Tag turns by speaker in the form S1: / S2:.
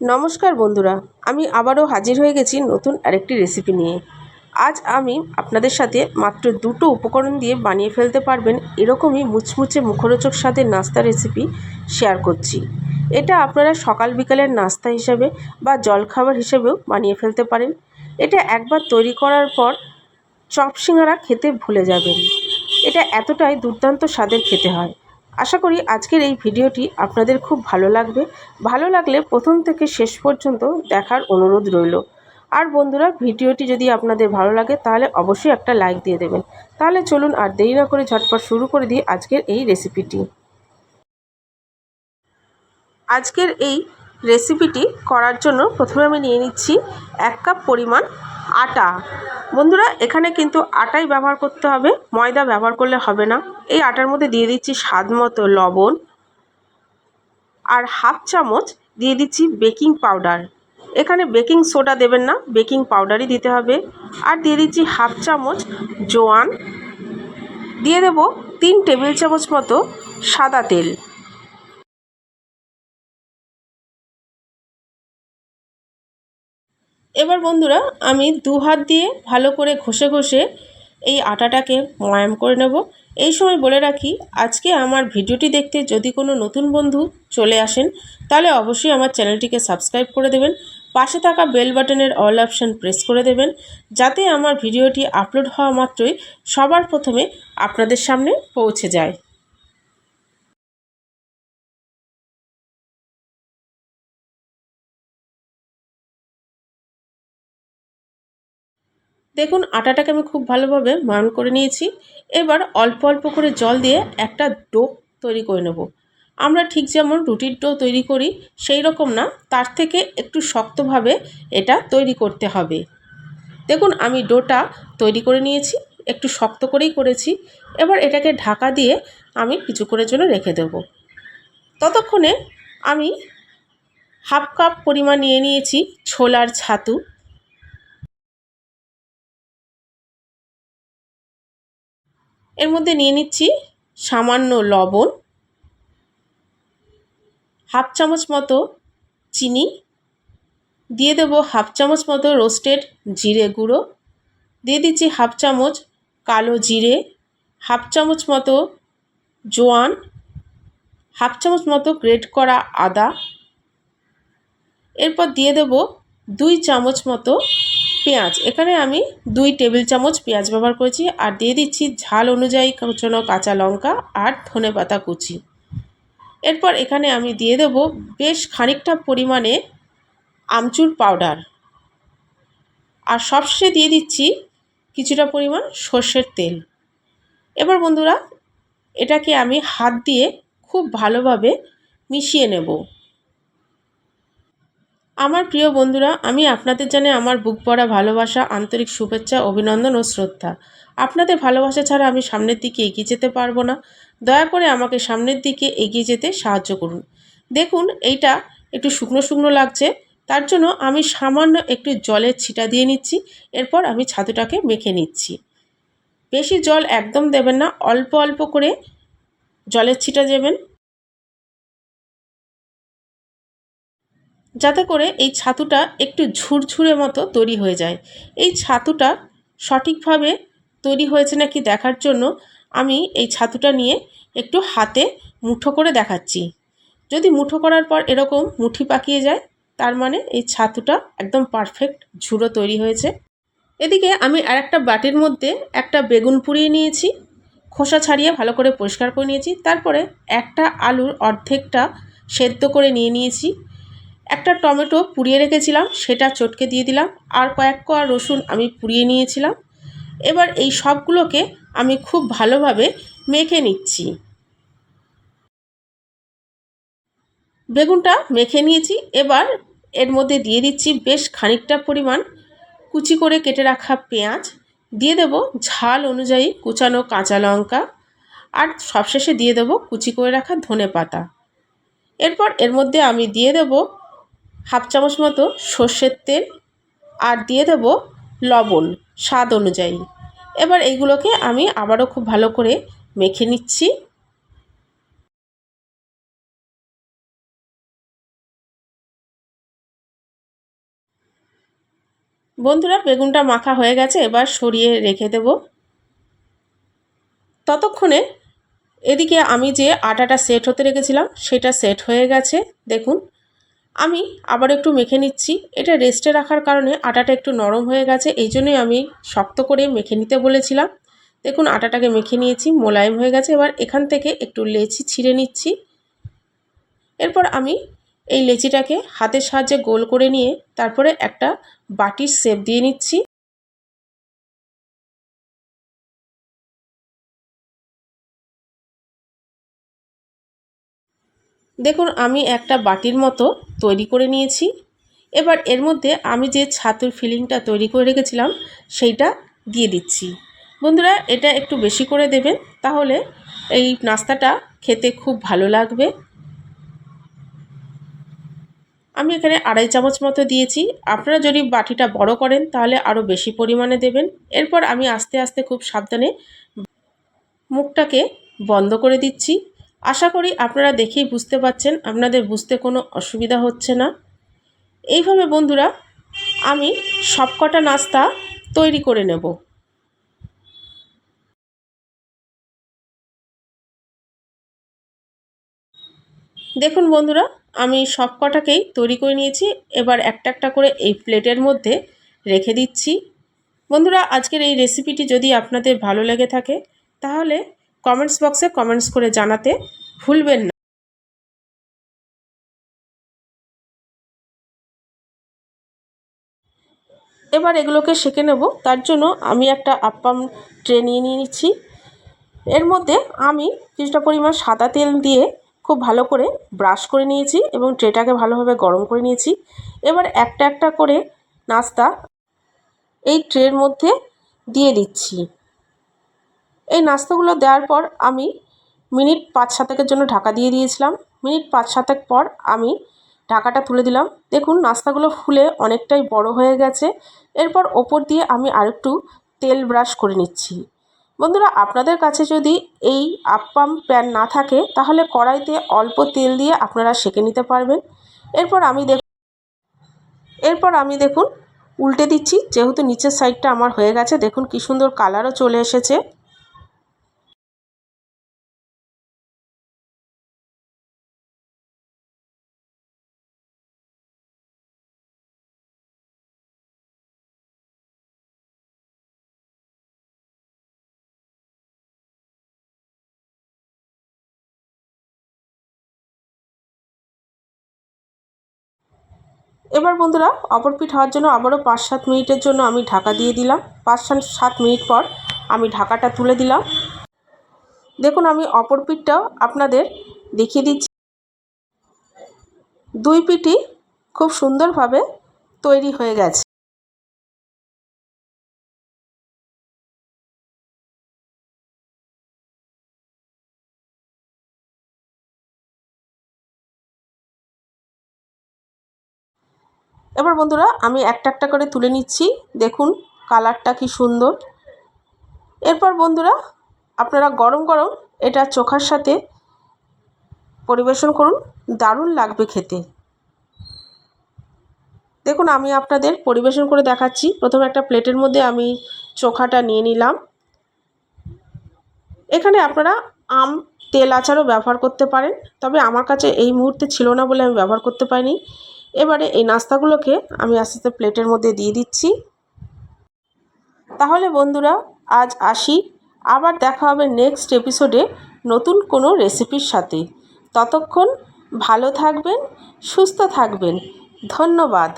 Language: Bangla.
S1: নমস্কার বন্ধুরা, আমি আবারও হাজির হয়ে গেছি নতুন আরেকটি রেসিপি নিয়ে। আজ আমি আপনাদের সাথে মাত্র দুটো উপকরণ দিয়ে বানিয়ে ফেলতে পারবেন এরকমই মুচমুচে মুখরোচক স্বাদের নাস্তা রেসিপি শেয়ার করছি। এটা আপনারা সকাল বিকালের নাস্তা হিসাবে বা জলখাবার হিসেবেও বানিয়ে ফেলতে পারেন। এটা একবার তৈরি করার পর চপ সিঙ্গারা খেতে ভুলে যাবেন। এটা এতটাই দুর্দান্ত স্বাদের খেতে হয়। আশা করি আজকের এই ভিডিওটি আপনাদের খুব ভালো লাগবে। ভালো লাগলে প্রথম থেকে শেষ পর্যন্ত দেখার অনুরোধ রইল। আর বন্ধুরা, ভিডিওটি যদি আপনাদের ভালো লাগে, তাহলে অবশ্যই একটা লাইক দিয়ে দেবেন। তাহলে চলুন আর দেরি না করে ঝটপট শুরু করে দিই আজকের এই রেসিপিটি। আজকের এই রেসিপিটি করার জন্য প্রথমে আমি নিয়ে নিচ্ছি এক কাপ পরিমাণ আটা। বন্ধুরা, এখানে কিন্তু আটাই ব্যবহার করতে হবে, ময়দা ব্যবহার করলে হবে না। এই আটার মধ্যে দিয়ে দিচ্ছি স্বাদ মতো লবণ আর হাফ চামচ দিয়ে দিচ্ছি বেকিং পাউডার। এখানে বেকিং সোডা দেবেন না, বেকিং পাউডারই দিতে হবে। আর দিয়ে দিচ্ছি হাফ চামচ জোয়ান। দিয়ে দেব তিন টেবিল চামচ মতো সাদা তেল। এবার বন্ধুরা, আমি দু হাত দিয়ে ভালো করে ঘষে ঘষে এই আটাটাকে ময়াম করে নেব। এই সময় বলে রাখি, আজকে আমার ভিডিওটি দেখতে যদি কোনো নতুন বন্ধু চলে আসেন, তাহলে অবশ্যই আমার চ্যানেলটিকে সাবস্ক্রাইব করে দেবেন, পাশে থাকা বেল বাটনের অল অপশান প্রেস করে দেবেন, যাতে আমার ভিডিওটি আপলোড হওয়া মাত্রই সবার প্রথমে আপনাদের সামনে পৌঁছে যায়। দেখুন, আটাটাকে আমি খুব ভালোভাবে ময়ন করে নিয়েছি। এবার অল্প অল্প করে জল দিয়ে একটা ডো তৈরি করে নেব। আমরা ঠিক যেমন রুটির ডো তৈরি করি, সেই রকম না, তার থেকে একটু শক্তভাবে এটা তৈরি করতে হবে। দেখুন, আমি ডোটা তৈরি করে নিয়েছি, একটু শক্ত করেই করেছি। এবার এটাকে ঢাকা দিয়ে আমি কিছুক্ষণের জন্য রেখে দেব। ততক্ষণে আমি হাফ কাপ পরিমাণ নিয়ে নিয়েছি ছোলার ছাতু। এর মধ্যে নিয়ে নিচ্ছি সামান্য লবণ, হাফ চামচ মতো চিনি, দিয়ে দেব হাফ চামচ মতো রোস্টেড জিরে গুঁড়ো, দিয়ে দিচ্ছি হাফ চামচ কালো জিরে, হাফ চামচ মতো জোয়ান, হাফ চামচ মতো গ্রেট করা আদা, এরপর দিয়ে দেব দুই চামচ মতো পেঁয়াজ। এখানে আমি দুই টেবিল চামচ পেঁয়াজ ব্যবহার করেছি আর দিয়ে দিচ্ছি ঝাল অনুযায়ী কুচনো কাঁচা লঙ্কা আর ধনে পাতা কুচি। এরপর এখানে আমি দিয়ে দেব বেশ খানিকটা পরিমাণে আমচুর পাউডার। আর সবশেষে দিয়ে দিচ্ছি কিছুটা পরিমাণ সর্ষের তেল। এবার বন্ধুরা, এটাকে আমি হাত দিয়ে খুব ভালোভাবে মিশিয়ে নেব। আমার প্রিয় বন্ধুরা, আমি আপনাদের জানে আমার বুক পড়া ভালোবাসা, আন্তরিক শুভেচ্ছা, অভিনন্দন ও শ্রদ্ধা। আপনাদের ভালোবাসা ছাড়া আমি সামনের দিকে এগিয়ে যেতে পারব না। দয়া করে আমাকে সামনের দিকে এগিয়ে যেতে সাহায্য করুন। দেখুন, এইটা একটু শুকনো শুকনো লাগছে। তার জন্য আমি সামান্য একটু জলের ছিটা দিয়ে নিচ্ছি। এরপর আমি ছাতুটাকে মেখে নিচ্ছি। বেশি জল একদম দেবেন না, অল্প অল্প করে জলের ছিটা দেবেন। যাতে করে এই ছাতুটা একটু ঝুরঝুরে মতো তৈরি হয়ে যায়। এই ছাতুটা সঠিকভাবে তৈরি হয়েছে নাকি দেখার জন্য আমি এই ছাতুটা নিয়ে একটু হাতে মুঠো করে দেখাচ্ছি। যদি মুঠো করার পর এরকম মুঠি পাকিয়ে যায়, তার মানে এই ছাতুটা একদম পারফেক্ট ঝুড়ো তৈরি হয়েছে। এদিকে আমি আর একটা বাটির মধ্যে একটা বেগুন পুড়িয়ে নিয়েছি, খোসা ছাড়িয়ে ভালো করে পরিষ্কার করে নিয়েছি। তারপরে একটা আলুর অর্ধেকটা সেদ্ধ করে নিয়ে নিয়েছি। একটা টমেটো পুড়িয়ে রেখেছিলাম, সেটা চটকে দিয়ে দিলাম, আর কয়েক কোয়া রসুন আমি পুড়িয়ে নিয়েছিলাম। এবার এই সবগুলোকে আমি খুব ভালোভাবে মেখে নিচ্ছি। বেগুনটা মেখে নিয়েছি, এবার এর মধ্যে দিয়ে দিচ্ছি বেশ খানিকটা পরিমাণ কুচি করে কেটে রাখা পেঁয়াজ। দিয়ে দেব ঝাল অনুযায়ী কুচানো কাঁচা লঙ্কা, আর সবশেষে দিয়ে দেব কুচি করে রাখা ধনে পাতা। এরপর এর মধ্যে আমি দিয়ে দেব হাফ চামচ মতো সর্ষের তেল আর দিয়ে দেব লবণ স্বাদ অনুযায়ী। এবার এইগুলোকে আমি আবারও খুব ভালো করে মেখে নিচ্ছি। বন্ধুরা, বেগুনটা মাখা হয়ে গেছে, এবার সরিয়ে রেখে দেব। ততক্ষণে এদিকে আমি যে আটাটা সেট হতে রেখেছিলাম, সেটা সেট হয়ে গেছে। দেখুন আমি আবার একটু মেখে নিচ্ছি। এটা রেস্টে রাখার কারণে আটাটা একটু নরম হয়ে গেছে, এই জন্যই আমি শক্ত করে মেখে নিতে বলেছিলাম। দেখুন, আটাটাকে মেখে নিয়েছি, মোলায়েম হয়ে গেছে। এবার এখান থেকে একটু লেচি ছিঁড়ে নিচ্ছি। এরপর আমি এই লেচিটাকে হাতের সাহায্যে গোল করে নিয়ে তারপরে একটা বাটির শেপ দিয়ে নিচ্ছি। দেখুন, আমি একটা বাটির মতো তৈরি করে নিয়েছি। এবার এর মধ্যে আমি যে ছাতুর ফিলিংটা তৈরি করে রেখেছিলাম, সেইটা দিয়ে দিচ্ছি। বন্ধুরা, এটা একটু বেশি করে দেবেন, তাহলে এই নাস্তাটা খেতে খুব ভালো লাগবে। আমি এখানে আড়াই চামচ মতো দিয়েছি। আপনারা যদি বাটিটা বড় করেন, তাহলে আরও বেশি পরিমাণে দেবেন। এরপর আমি আস্তে আস্তে খুব সাবধানে মুখটাকে বন্ধ করে দিচ্ছি। আশা করি আপনারা দেখেই বুঝতে পাচ্ছেন আপনাদের বুঝতে কোনো অসুবিধা হচ্ছে না। এইভাবে বন্ধুরা, আমি সবকটা নাস্তা তৈরি করে নেব। দেখুন বন্ধুরা, আমি সব কটাকেই তৈরি করে নিয়েছি। এবার একটা একটা করে এই প্লেটের মধ্যে রেখে দিচ্ছি। বন্ধুরা, আজকের এই রেসিপিটি যদি আপনাদের ভালো লেগে থাকে, তাহলে কমেন্টস বক্সে কমেন্টস করে জানাতে ভুলবেন না। এবার এগুলোকে সেঁকে নেব। তার জন্য আমি একটা আপ্পাম ট্রে নিয়ে নিয়ে নিচ্ছি এর মধ্যে আমি কিছুটা পরিমাণ সাদা তেল দিয়ে খুব ভালো করে ব্রাশ করে নিয়েছি এবং ট্রেটাকে ভালোভাবে গরম করে নিয়েছি। এবার একটা একটা করে নাস্তা এই ট্রের মধ্যে দিয়ে দিচ্ছি। এই নাস্তাগুলো দেওয়ার পর আমি মিনিট পাঁচ সাতেকের জন্য ঢাকা দিয়ে দিয়েছিলাম। মিনিট পাঁচ সাতেক পর আমি ঢাকাটা তুলে দিলাম। দেখুন, নাস্তাগুলো ফুলে অনেকটাই বড় হয়ে গেছে। এরপর ওপর দিয়ে আমি আরেকটু তেল ব্রাশ করে নিচ্ছি। বন্ধুরা, আপনাদের কাছে যদি এই আপ্পাম প্যান না থাকে, তাহলে কড়াইতে অল্প তেল দিয়ে আপনারা সেঁকে নিতে পারবেন। এরপর আমি দেখ এরপর আমি দেখুন, উল্টে দিচ্ছি। যেহেতু নিচের সাইডটা আমার হয়ে গেছে, দেখুন কি সুন্দর কালারও চলে এসেছে। এবার বন্ধুরা, অপর পিঠ হওয়ার জন্য আবারও পাঁচ সাত মিনিটের জন্য আমি ঢাকা দিয়ে দিলাম। পাঁচ সাত মিনিট পর আমি ঢাকাটা তুলে দিলাম। দেখুন, আমি অপর পিঠটাও আপনাদের দেখিয়ে দিচ্ছি। দুই পিঠই খুব সুন্দরভাবে তৈরি হয়ে গেছে। এবার বন্ধুরা, আমি একটা একটা করে তুলে নিচ্ছি। দেখুন, কালারটা কি সুন্দর। এরপর বন্ধুরা, আপনারা গরম গরম এটা চোখার সাথে পরিবেশন করুন। দারুণ লাগবে খেতে। দেখুন, আমি আপনাদের পরিবেশন করে দেখাচ্ছি। প্রথমে একটা প্লেটের মধ্যে আমি চোখাটা নিয়ে নিলাম। এখানে আপনারা আম, তেল আচারও ব্যবহার করতে পারেন। তবে আমার কাছে এই মুহূর্তে ছিল না বলে আমি ব্যবহার করতে পারিনি। এবারে এই নাস্তাগুলোকে আমি আস্তে আস্তে প্লেটের মধ্যে দিয়ে দিচ্ছি। তাহলে বন্ধুরা, আজ আসি। আবার দেখা হবে নেক্সট এপিসোডে নতুন কোনো রেসিপির সাথে। ততক্ষণ ভালো থাকবেন, সুস্থ থাকবেন। ধন্যবাদ।